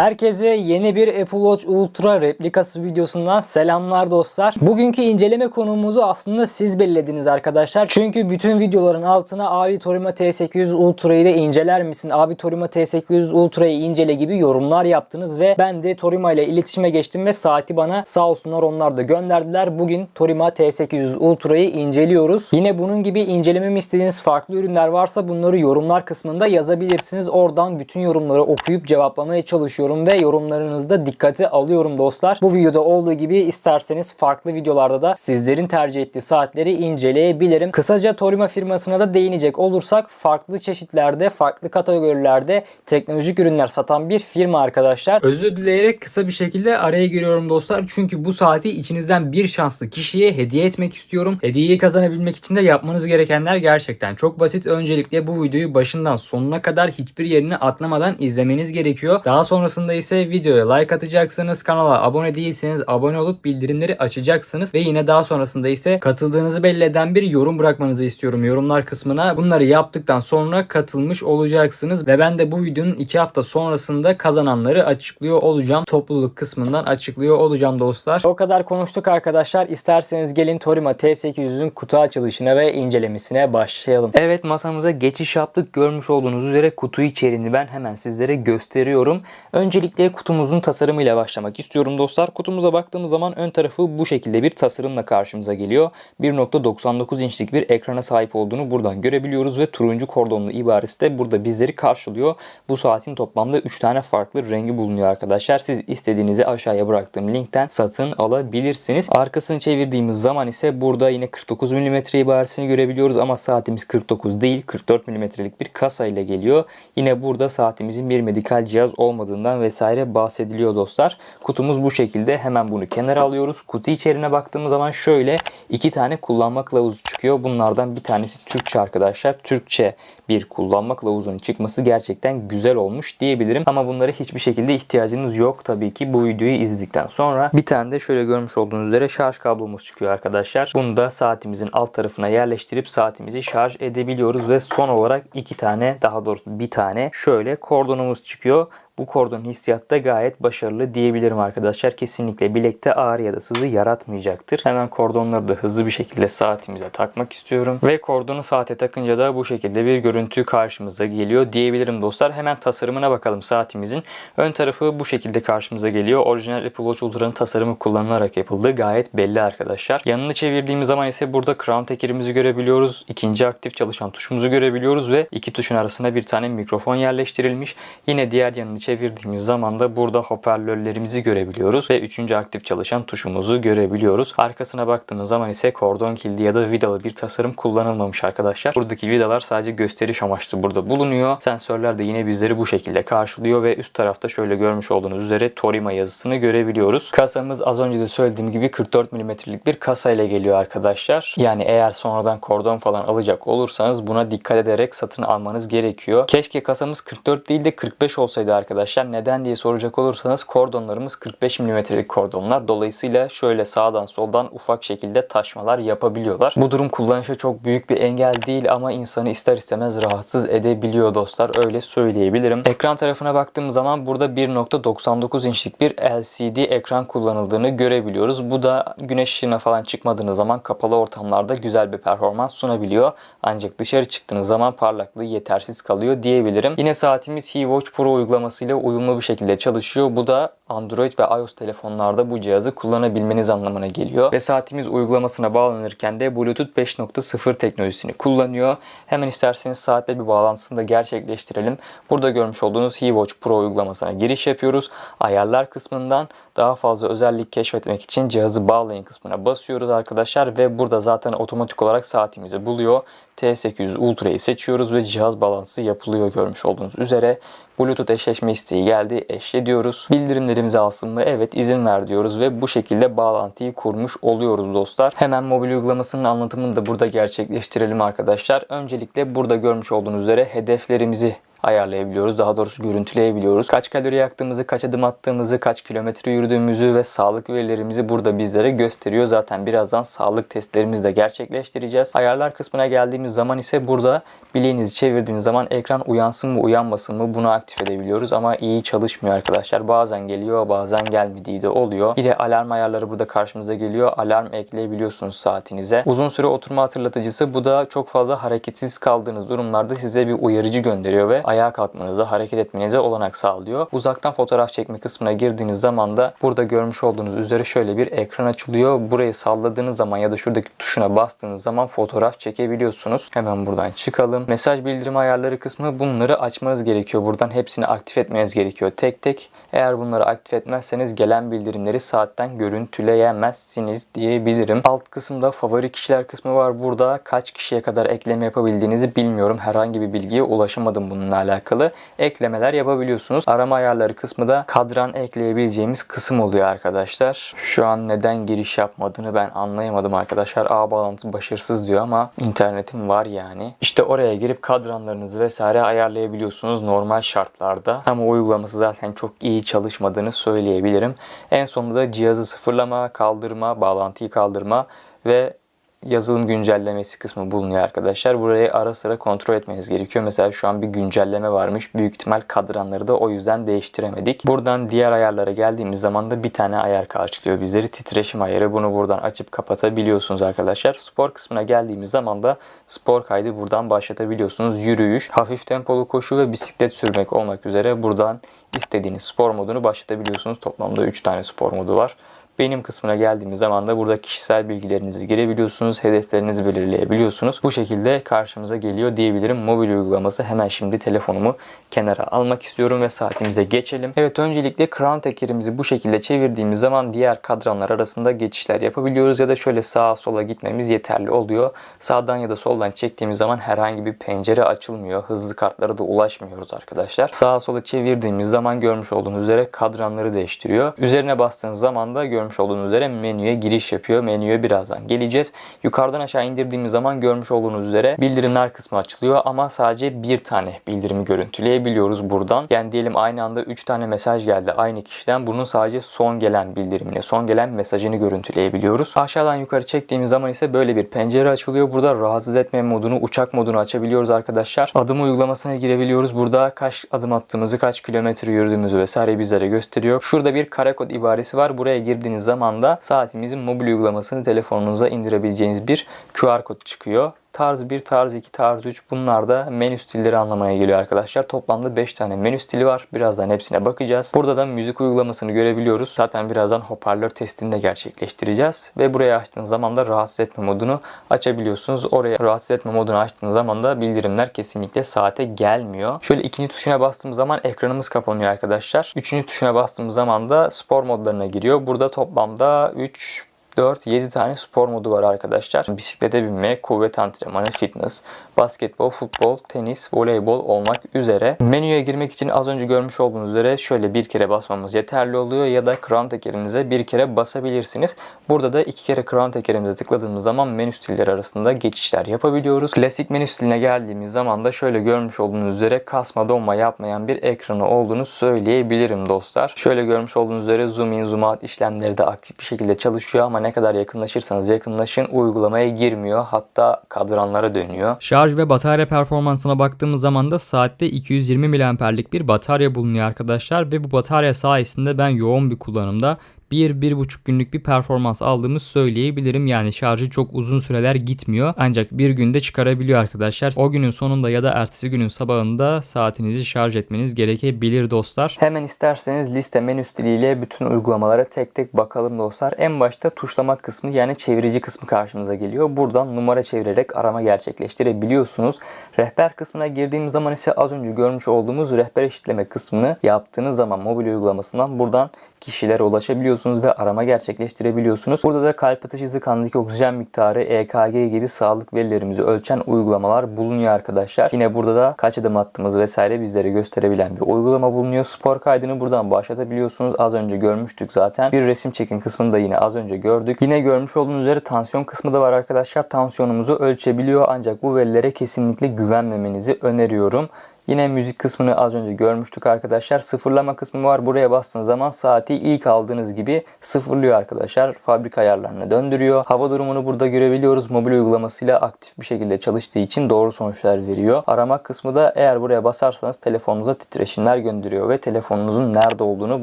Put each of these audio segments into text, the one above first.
Herkese yeni bir Apple Watch Ultra replikası videosundan selamlar dostlar. Bugünkü inceleme konumuzu aslında siz belirlediniz arkadaşlar. Çünkü bütün videoların altına abi Torima T800 Ultra'yı da inceler misin? Abi Torima T800 Ultra'yı incele gibi yorumlar yaptınız ve ben de Torima ile iletişime geçtim ve saati bana sağ olsunlar onlar da gönderdiler. Bugün Torima T800 Ultra'yı inceliyoruz. Yine bunun gibi incelememi istediğiniz farklı ürünler varsa bunları yorumlar kısmında yazabilirsiniz. Oradan bütün yorumları okuyup cevaplamaya çalışıyorum ve yorumlarınızda dikkate alıyorum dostlar. Bu videoda olduğu gibi isterseniz farklı videolarda da sizlerin tercih ettiği saatleri inceleyebilirim. Kısaca Torima firmasına da değinecek olursak farklı çeşitlerde, farklı kategorilerde teknolojik ürünler satan bir firma arkadaşlar. Özür dileyerek kısa bir şekilde araya giriyorum dostlar. Çünkü bu saati içinizden bir şanslı kişiye hediye etmek istiyorum. Hediyeyi kazanabilmek için de yapmanız gerekenler gerçekten çok basit. Öncelikle bu videoyu başından sonuna kadar hiçbir yerini atlamadan izlemeniz gerekiyor. Daha sonrasında ise videoya like atacaksınız. Kanala abone değilseniz abone olup bildirimleri açacaksınız. Ve yine daha sonrasında ise katıldığınızı belli eden bir yorum bırakmanızı istiyorum yorumlar kısmına. Bunları yaptıktan sonra katılmış olacaksınız. Ve ben de bu videonun 2 hafta sonrasında kazananları açıklıyor olacağım. Topluluk kısmından açıklıyor olacağım dostlar. O kadar konuştuk arkadaşlar. İsterseniz gelin Torima T800'ün kutu açılışına ve incelemesine başlayalım. Evet masamıza geçiş yaptık. Görmüş olduğunuz üzere kutu içeriğini ben hemen sizlere gösteriyorum. Öncelikle kutumuzun tasarımıyla başlamak istiyorum dostlar. Kutumuza baktığımız zaman ön tarafı bu şekilde bir tasarımla karşımıza geliyor. 1.99 inçlik bir ekrana sahip olduğunu buradan görebiliyoruz ve turuncu kordonlu ibaresi de burada bizleri karşılıyor. Bu saatin toplamda 3 tane farklı rengi bulunuyor arkadaşlar. Siz istediğinizi aşağıya bıraktığım linkten satın alabilirsiniz. Arkasını çevirdiğimiz zaman ise burada yine 49 mm ibaresini görebiliyoruz ama saatimiz 49 değil 44 mm'lik bir kasa ile geliyor. Yine burada saatimizin bir medikal cihaz olmadığından vesaire bahsediliyor dostlar. Kutumuz bu şekilde. Hemen bunu kenara alıyoruz. Kutu içeriğine baktığımız zaman şöyle iki tane kullanma kılavuzu çıkıyor. Bunlardan bir tanesi Türkçe arkadaşlar. Türkçe bir kullanma kılavuzunun çıkması gerçekten güzel olmuş diyebilirim. Ama bunlara hiçbir şekilde ihtiyacınız yok tabii ki bu videoyu izledikten sonra. Bir tane de şöyle görmüş olduğunuz üzere şarj kablomuz çıkıyor arkadaşlar. Bunu da saatimizin alt tarafına yerleştirip saatimizi şarj edebiliyoruz ve son olarak iki tane daha doğrusu bir tane şöyle kordonumuz çıkıyor. Bu kordon hissiyatta gayet başarılı diyebilirim arkadaşlar. Kesinlikle bilekte ağır ya da sızı yaratmayacaktır. Hemen kordonları da hızlı bir şekilde saatimize takmak istiyorum. Ve kordonu saate takınca da bu şekilde bir görüntü karşımıza geliyor diyebilirim dostlar. Hemen tasarımına bakalım saatimizin. Ön tarafı bu şekilde karşımıza geliyor. Orijinal Apple Watch Ultra'nın tasarımı kullanılarak yapıldığı gayet belli arkadaşlar. Yanını çevirdiğimiz zaman ise burada crown tekerimizi görebiliyoruz. İkinci aktif çalışan tuşumuzu görebiliyoruz ve iki tuşun arasına bir tane mikrofon yerleştirilmiş. Yine diğer yanını çevirdiğimiz zaman da burada hoparlörlerimizi görebiliyoruz ve üçüncü aktif çalışan tuşumuzu görebiliyoruz. Arkasına baktığımız zaman ise kordon kilidi ya da vidalı bir tasarım kullanılmamış arkadaşlar. Buradaki vidalar sadece gösteriş amaçlı burada bulunuyor. Sensörler de yine bizleri bu şekilde karşılıyor ve üst tarafta şöyle görmüş olduğunuz üzere Torima yazısını görebiliyoruz. Kasamız az önce de söylediğim gibi 44 mm'lik bir kasa ile geliyor arkadaşlar. Yani eğer sonradan kordon falan alacak olursanız buna dikkat ederek satın almanız gerekiyor. Keşke kasamız 44 değil de 45 olsaydı arkadaşlar. Neden diye soracak olursanız kordonlarımız 45 mm'lik kordonlar. Dolayısıyla şöyle sağdan soldan ufak şekilde taşmalar yapabiliyorlar. Bu durum kullanışa çok büyük bir engel değil ama insanı ister istemez rahatsız edebiliyor dostlar. Öyle söyleyebilirim. Ekran tarafına baktığımız zaman burada 1.99 inçlik bir LCD ekran kullanıldığını görebiliyoruz. Bu da güneş ışığına falan çıkmadığınız zaman kapalı ortamlarda güzel bir performans sunabiliyor. Ancak dışarı çıktığınız zaman parlaklığı yetersiz kalıyor diyebilirim. Yine saatimiz HeWatch Pro uygulamasıyla uyumlu bir şekilde çalışıyor. Bu da Android ve iOS telefonlarda bu cihazı kullanabilmeniz anlamına geliyor. Ve saatimiz uygulamasına bağlanırken de Bluetooth 5.0 teknolojisini kullanıyor. Hemen isterseniz saatle bir bağlantısını da gerçekleştirelim. Burada görmüş olduğunuz HeWatch Pro uygulamasına giriş yapıyoruz. Ayarlar kısmından daha fazla özellik keşfetmek için cihazı bağlayın kısmına basıyoruz arkadaşlar ve burada zaten otomatik olarak saatimizi buluyor. T800 Ultra'yı seçiyoruz ve cihaz bağlantısı yapılıyor görmüş olduğunuz üzere. Bluetooth eşleşme isteği geldi. Eşle diyoruz. Bildirimlerimizi alsın mı? Evet izin ver diyoruz ve bu şekilde bağlantıyı kurmuş oluyoruz dostlar. Hemen mobil uygulamasının anlatımını da burada gerçekleştirelim arkadaşlar. Öncelikle burada görmüş olduğunuz üzere hedeflerimizi ayarlayabiliyoruz. Daha doğrusu görüntüleyebiliyoruz. Kaç kalori yaktığımızı, kaç adım attığımızı, kaç kilometre yürüdüğümüzü ve sağlık verilerimizi burada bizlere gösteriyor. Zaten birazdan sağlık testlerimizi de gerçekleştireceğiz. Ayarlar kısmına geldiğimiz zaman ise burada bileğinizi çevirdiğiniz zaman ekran uyansın mı uyanmasın mı bunu aktif edebiliyoruz ama iyi çalışmıyor arkadaşlar. Bazen geliyor bazen gelmediği de oluyor. Bir de alarm ayarları burada karşımıza geliyor. Alarm ekleyebiliyorsunuz saatinize. Uzun süre oturma hatırlatıcısı bu da çok fazla hareketsiz kaldığınız durumlarda size bir uyarıcı gönderiyor ve ayağa kalkmanıza, hareket etmenize olanak sağlıyor. Uzaktan fotoğraf çekme kısmına girdiğiniz zaman da burada görmüş olduğunuz üzere şöyle bir ekran açılıyor. Burayı salladığınız zaman ya da şuradaki tuşuna bastığınız zaman fotoğraf çekebiliyorsunuz. Hemen buradan çıkalım. Mesaj bildirim ayarları kısmı bunları açmanız gerekiyor. Buradan hepsini aktif etmeniz gerekiyor tek tek. Eğer bunları aktif etmezseniz gelen bildirimleri saatten görüntüleyemezsiniz diyebilirim. Alt kısımda favori kişiler kısmı var. Burada kaç kişiye kadar ekleme yapabildiğinizi bilmiyorum. Herhangi bir bilgiye ulaşamadım bununla alakalı. Eklemeler yapabiliyorsunuz. Arama ayarları kısmı da kadran ekleyebileceğimiz kısım oluyor arkadaşlar. Şu an neden giriş yapmadığını ben anlayamadım arkadaşlar. Ağ bağlantı başarısız diyor ama internetim var yani. İşte oraya girip kadranlarınızı vesaire ayarlayabiliyorsunuz normal şartlarda. Ama uygulaması zaten çok iyi çalışmadığını söyleyebilirim. En sonunda da cihazı sıfırlama, kaldırma, bağlantıyı kaldırma ve yazılım güncellemesi kısmı bulunuyor arkadaşlar. Burayı ara sıra kontrol etmeniz gerekiyor. Mesela şu an bir güncelleme varmış. Büyük ihtimal kadranları da o yüzden değiştiremedik. Buradan diğer ayarlara geldiğimiz zaman da bir tane ayar karşılıyor bizleri. Titreşim ayarı. Bunu buradan açıp kapatabiliyorsunuz arkadaşlar. Spor kısmına geldiğimiz zaman da spor kaydı buradan başlatabiliyorsunuz. Yürüyüş, hafif tempolu koşu ve bisiklet sürmek olmak üzere buradan istediğiniz spor modunu başlatabiliyorsunuz. Toplamda 3 tane spor modu var. Benim kısmına geldiğimiz zaman da burada kişisel bilgilerinizi girebiliyorsunuz, hedeflerinizi belirleyebiliyorsunuz. Bu şekilde karşımıza geliyor diyebilirim. Mobil uygulaması hemen şimdi telefonumu kenara almak istiyorum ve saatimize geçelim. Evet öncelikle Crown tekerimizi bu şekilde çevirdiğimiz zaman diğer kadranlar arasında geçişler yapabiliyoruz ya da şöyle sağa sola gitmemiz yeterli oluyor. Sağdan ya da soldan çektiğimiz zaman herhangi bir pencere açılmıyor. Hızlı kartlara da ulaşmıyoruz arkadaşlar. Sağa sola çevirdiğimiz zaman görmüş olduğunuz üzere kadranları değiştiriyor. Üzerine bastığınız zaman da görmüş olduğunuz üzere menüye giriş yapıyor. Menüye birazdan geleceğiz. Yukarıdan aşağı indirdiğimiz zaman görmüş olduğunuz üzere bildirimler kısmı açılıyor ama sadece bir tane bildirimi görüntüleyebiliyoruz buradan. Yani diyelim aynı anda 3 tane mesaj geldi aynı kişiden. Bunun sadece son gelen bildirimini, son gelen mesajını görüntüleyebiliyoruz. Aşağıdan yukarı çektiğimiz zaman ise böyle bir pencere açılıyor. Burada rahatsız etme modunu, uçak modunu açabiliyoruz arkadaşlar. Adım uygulamasına girebiliyoruz. Burada kaç adım attığımızı, kaç kilometre yürüdüğümüzü vesaire bizlere gösteriyor. Şurada bir kare kod ibaresi var. Buraya girdiğiniz zaman da saatimizin mobil uygulamasını telefonunuza indirebileceğiniz bir QR kod çıkıyor. Tarz 1, tarz 2, tarz 3 bunlar da menü stilleri anlamaya geliyor arkadaşlar. Toplamda 5 tane menü stili var. Birazdan hepsine bakacağız. Burada da müzik uygulamasını görebiliyoruz. Zaten birazdan hoparlör testini de gerçekleştireceğiz. Ve buraya açtığınız zaman da rahatsız etme modunu açabiliyorsunuz. Oraya rahatsız etme modunu açtığınız zaman da bildirimler kesinlikle saate gelmiyor. Şöyle ikinci tuşuna bastığımız zaman ekranımız kapanıyor arkadaşlar. Üçüncü tuşuna bastığımız zaman da spor modlarına giriyor. Burada toplamda 3 4, 7 tane spor modu var arkadaşlar. Bisiklete binme, kuvvet antrenmanı, fitness, basketbol, futbol, tenis, voleybol olmak üzere. Menüye girmek için az önce görmüş olduğunuz üzere şöyle bir kere basmamız yeterli oluyor ya da crown tekerinize bir kere basabilirsiniz. Burada da iki kere crown tekerimize tıkladığımız zaman menü stilleri arasında geçişler yapabiliyoruz. Klasik menü stiline geldiğimiz zaman da şöyle görmüş olduğunuz üzere kasma donma yapmayan bir ekranı olduğunu söyleyebilirim dostlar. Şöyle görmüş olduğunuz üzere zoom in zoom out işlemleri de aktif bir şekilde çalışıyor ama ne kadar yakınlaşırsanız yakınlaşın uygulamaya girmiyor. Hatta kadranlara dönüyor. Şarj ve batarya performansına baktığımız zaman da saatte 220 mAh'lik bir batarya bulunuyor arkadaşlar ve bu batarya sayesinde ben yoğun bir kullanımda 1-1,5 günlük bir performans aldığımı söyleyebilirim. Yani şarjı çok uzun süreler gitmiyor. Ancak bir günde çıkarabiliyor arkadaşlar. O günün sonunda ya da ertesi günün sabahında saatinizi şarj etmeniz gerekebilir dostlar. Hemen isterseniz liste menü stiliyle bütün uygulamalara tek tek bakalım dostlar. En başta tuşlama kısmı yani çevirici kısmı karşımıza geliyor. Buradan numara çevirerek arama gerçekleştirebiliyorsunuz. Rehber kısmına girdiğimiz zaman ise az önce görmüş olduğumuz rehber eşitleme kısmını yaptığınız zaman mobil uygulamasından buradan kişilere ulaşabiliyorsunuz ve arama gerçekleştirebiliyorsunuz. Burada da kalp atış hızı, kandaki oksijen miktarı, EKG gibi sağlık verilerimizi ölçen uygulamalar bulunuyor arkadaşlar. Yine burada da kaç adım attığımız vesaire bizlere gösterebilen bir uygulama bulunuyor. Spor kaydını buradan başlatabiliyorsunuz. Az önce görmüştük zaten. Bir resim çekin kısmını da yine az önce gördük. Yine görmüş olduğunuz üzere tansiyon kısmı da var arkadaşlar. Tansiyonumuzu ölçebiliyor ancak bu verilere kesinlikle güvenmemenizi öneriyorum. Yine müzik kısmını az önce görmüştük arkadaşlar. Sıfırlama kısmı var. Buraya bastığınız zaman saati ilk aldığınız gibi sıfırlıyor arkadaşlar. Fabrika ayarlarına döndürüyor. Hava durumunu burada görebiliyoruz. Mobil uygulamasıyla aktif bir şekilde çalıştığı için doğru sonuçlar veriyor. Arama kısmı da eğer buraya basarsanız telefonunuza titreşimler gönderiyor ve telefonunuzun nerede olduğunu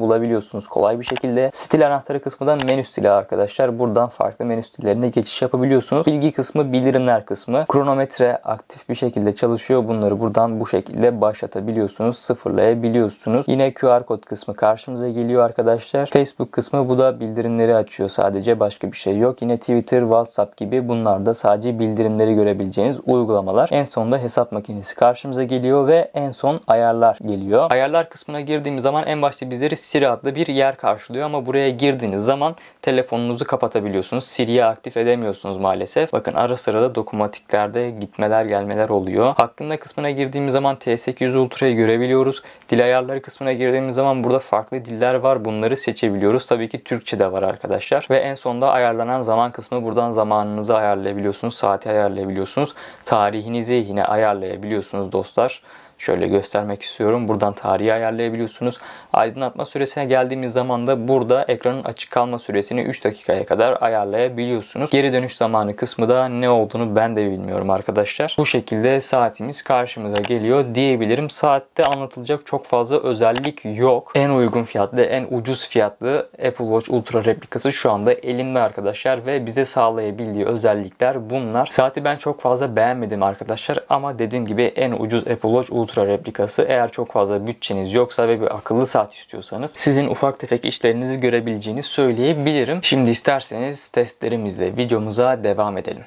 bulabiliyorsunuz kolay bir şekilde. Stil anahtarı kısmı da menü stili arkadaşlar. Buradan farklı menü stillerine geçiş yapabiliyorsunuz. Bilgi kısmı bildirimler kısmı. Kronometre aktif bir şekilde çalışıyor. Bunları buradan bu şekilde başlatabiliyorsunuz. Sıfırlayabiliyorsunuz. Yine QR kod kısmı karşımıza geliyor arkadaşlar. Facebook kısmı bu da bildirimleri açıyor. Sadece başka bir şey yok. Yine Twitter, WhatsApp gibi bunlar da sadece bildirimleri görebileceğiniz uygulamalar. En sonunda hesap makinesi karşımıza geliyor ve en son ayarlar geliyor. Ayarlar kısmına girdiğimiz zaman en başta bizleri Siri adlı bir yer karşılıyor ama buraya girdiğiniz zaman telefonunuzu kapatabiliyorsunuz. Siri'yi aktif edemiyorsunuz maalesef. Bakın ara sıra da dokunmatiklerde gitmeler gelmeler oluyor. Hakkında kısmına girdiğimiz zaman T800 Ultra'yı görebiliyoruz. Dil ayarları kısmına girdiğimiz zaman burada farklı diller var. Bunları seçebiliyoruz. Tabii ki Türkçe de var arkadaşlar. Ve en sonunda ayarlanan zaman kısmı buradan zamanınızı ayarlayabiliyorsunuz. Saati ayarlayabiliyorsunuz. Tarihinizi yine ayarlayabiliyorsunuz dostlar. Şöyle göstermek istiyorum. Buradan tarihi ayarlayabiliyorsunuz. Aydınlatma süresine geldiğimiz zaman da burada ekranın açık kalma süresini 3 dakikaya kadar ayarlayabiliyorsunuz. Geri dönüş zamanı kısmı da ne olduğunu ben de bilmiyorum arkadaşlar. Bu şekilde saatimiz karşımıza geliyor diyebilirim. Saatte anlatılacak çok fazla özellik yok. En uygun fiyatlı, en ucuz fiyatlı Apple Watch Ultra replikası şu anda elimde arkadaşlar ve bize sağlayabildiği özellikler bunlar. Saati ben çok fazla beğenmedim arkadaşlar ama dediğim gibi en ucuz Apple Watch Ultra replikası eğer çok fazla bütçeniz yoksa ve bir akıllı saat istiyorsanız sizin ufak tefek işlerinizi görebileceğini söyleyebilirim. Şimdi isterseniz testlerimizle videomuza devam edelim.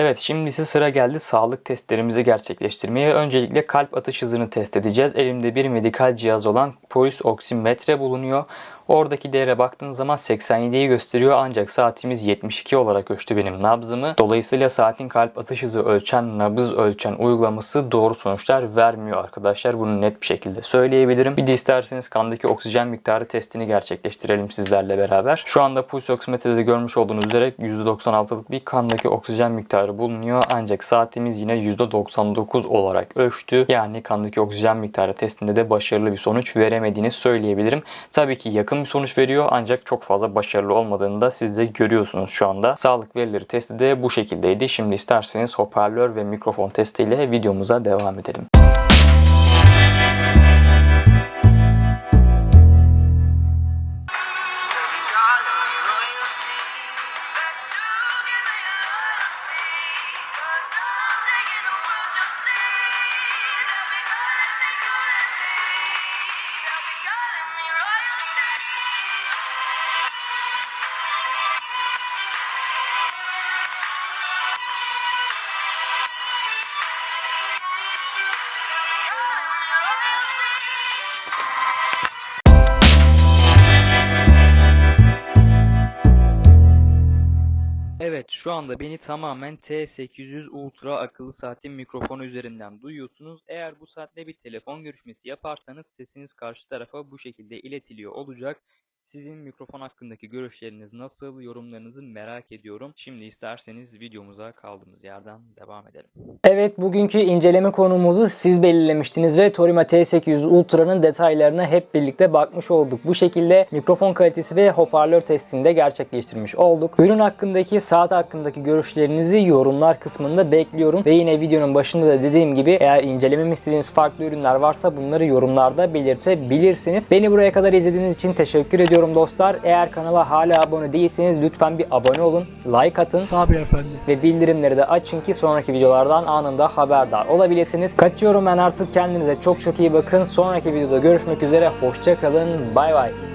Evet şimdi ise sıra geldi sağlık testlerimizi gerçekleştirmeye. Öncelikle kalp atış hızını test edeceğiz. Elimde bir medikal cihaz olan polis oksimetre bulunuyor. Oradaki değere baktığınız zaman 87'yi gösteriyor ancak saatimiz 72 olarak ölçtü benim nabzımı. Dolayısıyla saatin kalp atış hızı ölçen, nabız ölçen uygulaması doğru sonuçlar vermiyor arkadaşlar. Bunu net bir şekilde söyleyebilirim. Bir de isterseniz kandaki oksijen miktarı testini gerçekleştirelim sizlerle beraber. Şu anda pulс oksimetrede görmüş olduğunuz üzere %96'lık bir kandaki oksijen miktarı bulunuyor. Ancak saatimiz yine %99 olarak ölçtü. Yani kandaki oksijen miktarı testinde de başarılı bir sonuç veremediğini söyleyebilirim. Tabii ki yakın bir sonuç veriyor ancak çok fazla başarılı olmadığını da siz de görüyorsunuz şu anda. Sağlık verileri testi de bu şekildeydi. Şimdi isterseniz hoparlör ve mikrofon testiyle videomuza devam edelim. Evet şu anda beni tamamen T800 Ultra akıllı saatin mikrofonu üzerinden duyuyorsunuz. Eğer bu saatte bir telefon görüşmesi yaparsanız sesiniz karşı tarafa bu şekilde iletiliyor olacak. Sizin mikrofon hakkındaki görüşleriniz nasıl, yorumlarınızı merak ediyorum. Şimdi isterseniz videomuza kaldığımız yerden devam edelim. Evet bugünkü inceleme konumuzu siz belirlemiştiniz ve Torima T800 Ultra'nın detaylarına hep birlikte bakmış olduk. Bu şekilde mikrofon kalitesi ve hoparlör testini de gerçekleştirmiş olduk. Ürün hakkındaki, saat hakkındaki görüşlerinizi yorumlar kısmında bekliyorum. Ve yine videonun başında da dediğim gibi eğer incelememi istediğiniz farklı ürünler varsa bunları yorumlarda belirtebilirsiniz. Beni buraya kadar izlediğiniz için teşekkür ediyorum dostlar. Eğer kanala hala abone değilseniz lütfen bir abone olun, like atın. Tabii efendim. ve bildirimleri de açın ki sonraki videolardan anında haberdar olabilirsiniz. Kaçıyorum ben artık kendinize çok çok iyi bakın. Sonraki videoda görüşmek üzere. Hoşçakalın. Bay bay.